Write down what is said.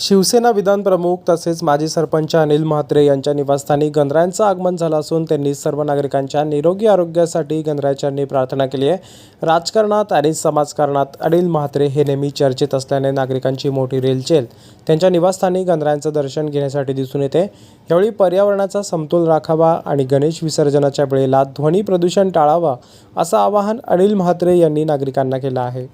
शिवसेना विधानप्रमुख तसेच माजी सरपंच अनिल म्हात्रे यांच्या निवासस्थानी गणरायांचं आगमन झालं असून त्यांनी सर्व नागरिकांच्या निरोगी आरोग्यासाठी गणरायाच्यांनी प्रार्थना केली आहे. राजकारणात आणि समाजकारणात अनिल म्हात्रे हे नेहमी चर्चेत असल्याने नागरिकांची मोठी रेलचेल त्यांच्या निवासस्थानी गणरायांचं दर्शन घेण्यासाठी दिसून येते. यावेळी पर्यावरणाचा समतोल राखावा आणि गणेश विसर्जनाच्या वेळेला ध्वनी प्रदूषण टाळावं असं आवाहन अनिल म्हात्रे यांनी नागरिकांना केलं आहे.